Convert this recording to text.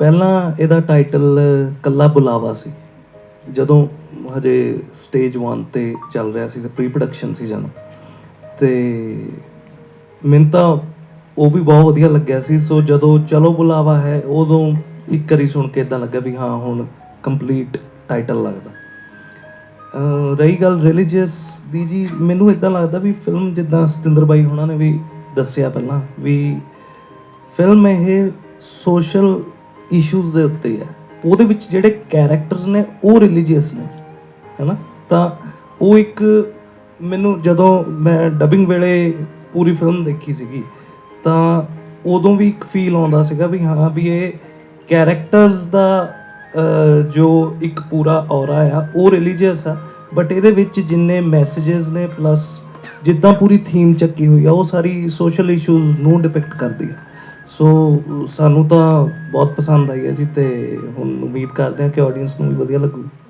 ਪਹਿਲਾਂ ਇਹਦਾ ਟਾਈਟਲ ਕੱਲਾ ਬੁਲਾਵਾ ਸੀ। ਜਦੋਂ ਹਜੇ ਸਟੇਜ 1 ਤੇ ਚੱਲ ਰਿਹਾ ਸੀ ਪ੍ਰੀ ਪ੍ਰੋਡਕਸ਼ਨ ਸੀ ਜਨ। ਤੇ ਮੈਨੂੰ ਤਾਂ ਉਹ ਵੀ ਬਹੁਤ ਵਧੀਆ ਲੱਗਿਆ ਸੀ। ਸੋ ਜਦੋਂ ਚਲੋ ਬੁਲਾਵਾ ਹੈ, ਉਦੋਂ ਇੱਕ ਵਾਰੀ ਸੁਣ ਕੇ ਇਦਾਂ ਲੱਗਾ ਵੀ ਹਾਂ, ਹੁਣ ਕੰਪਲੀਟ ਟਾਈਟਲ ਲੱਗਦਾ। ਰਹੀ ਗੱਲ ਰਿਲੀਜੀਅਸ ਦੀ ਜੀ, ਮੈਨੂੰ ਇਦਾਂ ਲੱਗਦਾ ਵੀ ਫਿਲਮ ਜਿੱਦਾਂ ਸਤਿੰਦਰ ਬਾਈ ਹੁਣਾਂ ਨੇ ਵੀ ਦੱਸਿਆ ਪਹਿਲਾਂ ਵੀ ਫਿਲਮ ਇਹ ਸੋਸ਼ਲ ਇਸ਼ੂਜ਼ ਦੇ ਉੱਤੇ ਹੈ। ਉਹਦੇ ਵਿੱਚ ਜਿਹੜੇ ਕੈਰੈਕਟਰਸ ਨੇ, ਉਹ ਰਿਲੀਜੀਅਸ ਨੇ, ਹੈਨਾ? ਤਾਂ ਉਹ ਇੱਕ ਮੈਨੂੰ ਜਦੋਂ ਮੈਂ ਡਬਿੰਗ ਵੇਲੇ ਪੂਰੀ ਫਿਲਮ ਦੇਖੀ ਸੀਗੀ, ਤਾਂ ਉਦੋਂ ਵੀ ਇੱਕ ਫੀਲ ਆਉਂਦਾ ਸੀਗਾ ਵੀ ਹਾਂ, ਵੀ ਇਹ ਕੈਰੈਕਟਰਸ ਦਾ ਜੋ ਇੱਕ ਪੂਰਾ ਔਰਾ ਆ, ਉਹ ਰਿਲੀਜੀਅਸ ਆ। ਬਟ ਇਹਦੇ ਵਿੱਚ ਜਿੰਨੇ ਮੈਸੇजेस ਨੇ ਪਲੱਸ ਜਿੱਦਾਂ ਪੂਰੀ ਥੀਮ ਚੱਕੀ ਹੋਈ ਆ, ਉਹ ਸਾਰੀ ਸੋਸ਼ਲ ਇਸ਼ੂਜ਼ ਨੂੰ ਡਿਪਿਕਟ ਕਰਦੀ ਆ। ਸੋ ਸਾਨੂੰ ਤਾਂ ਬਹੁਤ ਪਸੰਦ ਆਈ ਹੈ ਜੀ ਤੇ ਹੁਣ ਉਮੀਦ ਕਰਦੇ ਹਾਂ ਕਿ ਆਡੀਅנס ਨੂੰ ਵੀ ਵਧੀਆ ਲੱਗੂ।